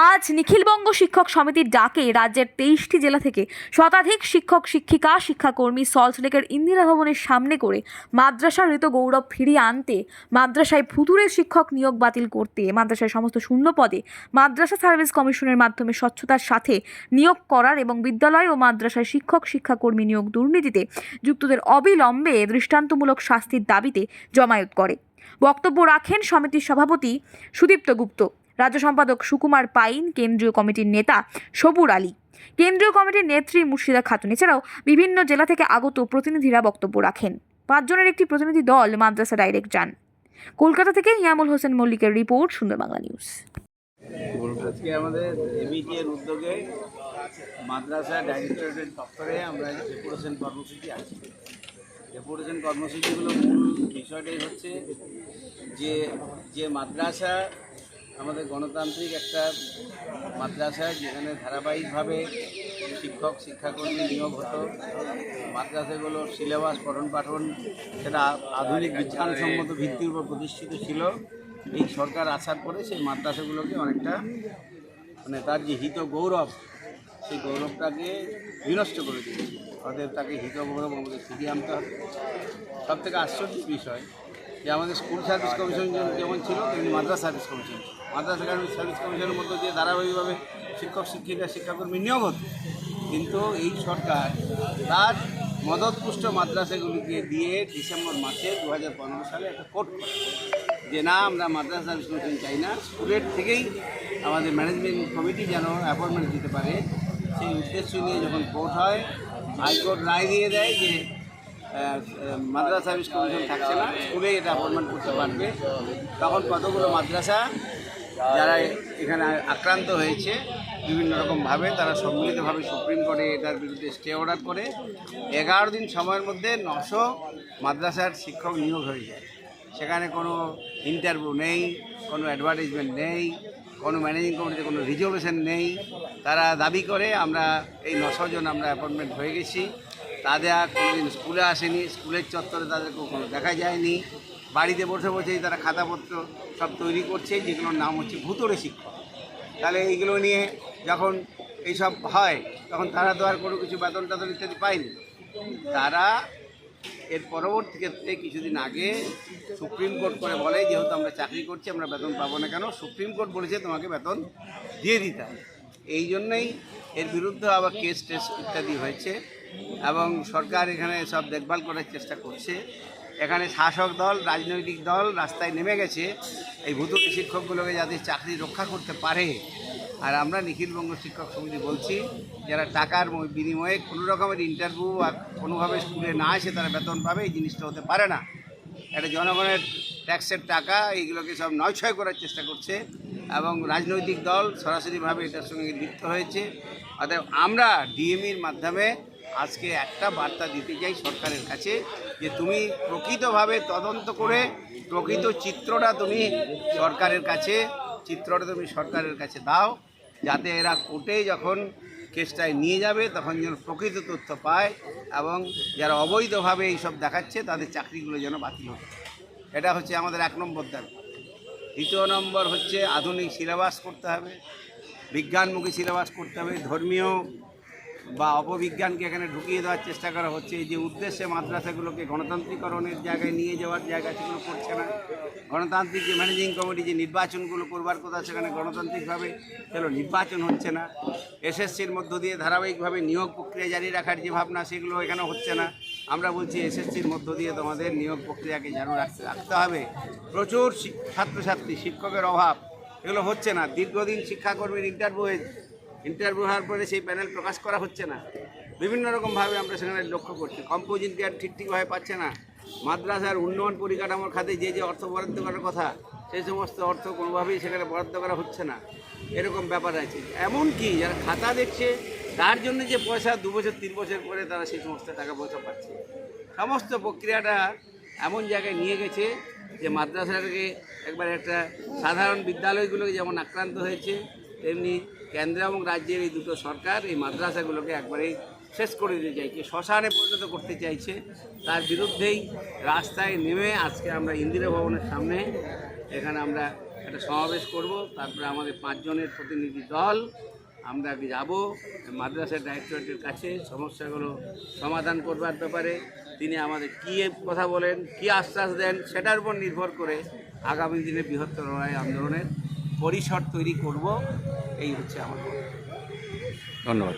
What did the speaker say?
আজ নিখিলবঙ্গ শিক্ষক সমিতির ডাকে রাজ্যের তেইশটি জেলা থেকে শতাধিক শিক্ষক, শিক্ষিকা, শিক্ষাকর্মী সল্টলেকের ইন্দিরা ভবনের সামনে করে মাদ্রাসার ঋত গৌরব ফিরিয়ে আনতে মাদ্রাসায় ফুতুরের শিক্ষক নিয়োগ বাতিল করতে মাদ্রাসায় সমস্ত শূন্য পদে মাদ্রাসা সার্ভিস কমিশনের মাধ্যমে স্বচ্ছতার সাথে নিয়োগ করার এবং বিদ্যালয় ও মাদ্রাসায় শিক্ষক, শিক্ষাকর্মী নিয়োগ দুর্নীতিতে যুক্তদের অবিলম্বে দৃষ্টান্তমূলক শাস্তির দাবিতে জমায়েত করে। বক্তব্য রাখেন সমিতির সভাপতি সুদীপ্ত গুপ্ত। রাজ্য সম্পাদক সুকুমার পাইন, কেন্দ্রীয় কমিটির নেতা সবুর আলী। কেন্দ্রীয় কমিটির নেত্রী মুর্শিদা খাতুন, এছাড়াও বিভিন্ন জেলা থেকে আগত প্রতিনিধিরা বক্তব্য রাখেন। পাঁচজনের একটি প্রতিনিধি দল মাদ্রাসা ডাইরেক্ট যান। কলকাতা থেকে ইয়ামুল হোসেন মল্লিকের রিপোর্ট সুন্দর বাংলা নিউজ। আজকে আমাদের এবিটিএর উদ্যোগে মাদ্রাসা ডাইরেক্টরেটের দপ্তরে আমরা ডেপুটেশন কর্মসূচি আছি ডেপুটেশন কর্মসূচিগুলো মূল বিষয়টাই হচ্ছে যে যে মাদ্রাসা আমাদের গণতান্ত্রিক একটা মাদ্রাসা যেখানে ধারাবাহিকভাবে শিক্ষক, শিক্ষাকর্মী নিয়োগ হতো। মাদ্রাসাগুলো সিলেবাস, পঠন পাঠন সেটা আধুনিক বিজ্ঞানসম্মত ভিত্তির উপর প্রতিষ্ঠিত ছিল। এই সরকার আসার পরে সেই মাদ্রাসাগুলোকে অনেকটা মানে তার যে হিত গৌরব সেই গৌরবটাকে বিনষ্ট করে দিয়েছে। অতএব তাকে হিত গৌরব আমাদের ফিরিয়ে আনতে হবে। সব থেকে আশ্চর্যের বিষয় যে আমাদের স্কুল সার্ভিস কমিশন যেমন- ছিল, তেমনি মাদ্রাসা সার্ভিস কমিশন। মাদ্রাস মাদ্রাসা সার্ভিস কমিশনের মধ্যে যে ধারাবাহিকভাবে শিক্ষক, শিক্ষিকা, শিক্ষাকর্মী নিয়োগ হতো। কিন্তু এই সরকার তার মদতপুষ্ট মাদ্রাসাগুলিকে দিয়ে ডিসেম্বর মাসে দু হাজার পনেরো সালে একটা কোর্ট করে। যে না, আমরা মাদ্রাসা সার্ভিস কমিশন চাই না, স্কুলের থেকেই আমাদের ম্যানেজমেন্ট কমিটি যেন অ্যাপয়েন্টমেন্ট দিতে পারে। সেই উদ্দেশ্য নিয়ে যখন কোর্ট হয়, হাইকোর্ট রায় দিয়ে দেয় যে মাদ্রাসা সার্ভিস কমিশন থাকছে না, স্কুলে এটা অ্যাপয়েন্টমেন্ট করতে পারবে। তখন কতগুলো মাদ্রাসা যারা এখানে আক্রান্ত হয়েছে, বিভিন্ন রকমভাবে তারা সম্মিলিতভাবে সুপ্রিম কোর্টে এটার বিরুদ্ধে স্টে অর্ডার করে এগারো দিন সময়ের মধ্যে নশো মাদ্রাসার শিক্ষক নিয়োগ হয়ে যায়। সেখানে কোনো ইন্টারভিউ নেই, কোনো অ্যাডভার্টাইজমেন্ট নেই, কোনো ম্যানেজিং কমিটিতে কোনো রিজলিউশন নেই। তারা দাবি করে, আমরা এই নশো জন আমরা অ্যাপয়েন্টমেন্ট হয়ে গেছি। তাদের আর কোনোদিন স্কুলে আসেনি, স্কুলের চত্বরে তাদের কখনো দেখা যায়নি। বাড়িতে বসে বসেই তারা খাতাপত্র সব তৈরি করছে, যেগুলোর নাম হচ্ছে ভূতরে শিক্ষক। তাহলে এইগুলো নিয়ে যখন এইসব হয়, তখন তারা তো আর কোনো কিছু বেতন টেতন ইত্যাদি পায়নি। তারা এর পরবর্তী ক্ষেত্রে কিছুদিন আগে সুপ্রিম কোর্ট করে বলে, যেহেতু আমরা চাকরি করছি, আমরা বেতন পাবো না কেন? সুপ্রিম কোর্ট বলেছে তোমাকে বেতন দিয়ে দিতে হবে। এই জন্যই এর বিরুদ্ধে আবার কেস টেস ইত্যাদি হয়েছে। এবং সরকার এখানে সব দেখভাল করার চেষ্টা করছে। এখানে শাসক দল, রাজনৈতিক দল রাস্তায় নেমে গেছে। এই ভূতুকি শিক্ষকগুলোকে যাতে চাকরি রক্ষা করতে পারে। আর আমরা নিখিলবঙ্গ শিক্ষক সমিতি বলছি, যারা টাকার বিনিময়ে কোনো রকমের ইন্টারভিউ বা কোনোভাবে স্কুলে না এসে তারা বেতন পাবে, এই জিনিসটা হতে পারে না। এটা জনগণের ট্যাক্সের টাকা, এইগুলোকে সব নয়ছয় করার চেষ্টা করছে। এবং রাজনৈতিক দল সরাসরিভাবে এটার সঙ্গে লিপ্ত হয়েছে। অতএব আমরা ডিএমির মাধ্যমে আজকে একটা বার্তা দিতে চাই সরকারের কাছে, যে তুমি প্রকৃতভাবে তদন্ত করে প্রকৃত চিত্রটা তুমি সরকারের কাছে, চিত্রটা তুমি সরকারের কাছে দাও, যাতে এরা কোর্টে যখন কেসটায় নিয়ে যাবে, তখন যেন প্রকৃত তথ্য পায় এবং যারা অবৈধভাবে এইসব দেখাচ্ছে, তাদের চাকরিগুলো যেন বাতিল হয়। এটা হচ্ছে আমাদের এক নম্বর দাবি। দ্বিতীয় নম্বর হচ্ছে আধুনিক সিলেবাস করতে হবে, বিজ্ঞানমুখী সিলেবাস করতে হবে, ধর্মীয় বা অপবিজ্ঞানকে এখানে ঢুকিয়ে দেওয়ার চেষ্টা করা হচ্ছে, এই যে উদ্দেশ্যে মাদ্রাসাগুলোকে গণতান্ত্রিকরণের জায়গায় নিয়ে যাওয়ার জায়গা সেগুলো করছে না। গণতান্ত্রিক যে ম্যানেজিং কমিটি যে নির্বাচনগুলো করবার কথা সেখানে গণতান্ত্রিকভাবে সেগুলো নির্বাচন হচ্ছে না। এসএসসির মধ্য দিয়ে ধারাবাহিকভাবে নিয়োগ প্রক্রিয়া জারি রাখার যে ভাবনা সেগুলো এখানে হচ্ছে না। আমরা বলছি এসএসসির মধ্য দিয়ে তোমাদের নিয়োগ প্রক্রিয়াকে জানু রাখতে রাখতে হবে। প্রচুর ছাত্রছাত্রী, শিক্ষকের অভাব, এগুলো হচ্ছে না। দীর্ঘদিন শিক্ষাকর্মীর ইন্টারভিউ ইন্টারভিউ হওয়ার পরে সেই প্যানেল প্রকাশ করা হচ্ছে না। বিভিন্ন রকমভাবে আমরা সেখানে লক্ষ্য করছি। কম্পোজিট কেয়ার ঠিক ঠিকভাবে পাচ্ছে না। মাদ্রাসার উন্নয়ন পরিকাঠামোর খাতে যে যে অর্থ বরাদ্দ করার কথা, সেই সমস্ত অর্থ কোনোভাবেই সেখানে বরাদ্দ করা হচ্ছে না। এরকম ব্যাপার আছে। এমনকি যারা খাতা দেখছে, তার জন্য যে পয়সা দু বছর, তিন বছর পরে তারা সেই সমস্ত টাকা পয়সা পাচ্ছে। সমস্ত প্রক্রিয়াটা এমন জায়গায় নিয়ে গেছে যে মাদ্রাসাটাকে একবার একটা সাধারণ বিদ্যালয়গুলোকে যেমন আক্রান্ত হয়েছে, তেমনি কেন্দ্র এবং রাজ্যের এই দুটো সরকার এই মাদ্রাসাগুলোকে একবারেই শেষ করে দিতে চাইছে, শ্মশানে পরিণত করতে চাইছে। তার বিরুদ্ধেই রাস্তায় নেমে আজকে আমরা ইন্দিরা ভবনের সামনে এখানে আমরা একটা সমাবেশ করব। তারপরে আমাদের পাঁচজনের প্রতিনিধি দল, আমরা যাব মাদ্রাসা ডাইরেক্টরেটের কাছে সমস্যাগুলো সমাধান করবার ব্যাপারে। তিনি আমাদের কী কথা বলেন, কী আশ্বাস দেন, সেটার উপর নির্ভর করে আগামী দিনে বৃহত্তর লড়াই আন্দোলনের পরিসর তৈরি করব এই হচ্ছে আমার ধন্যবাদ।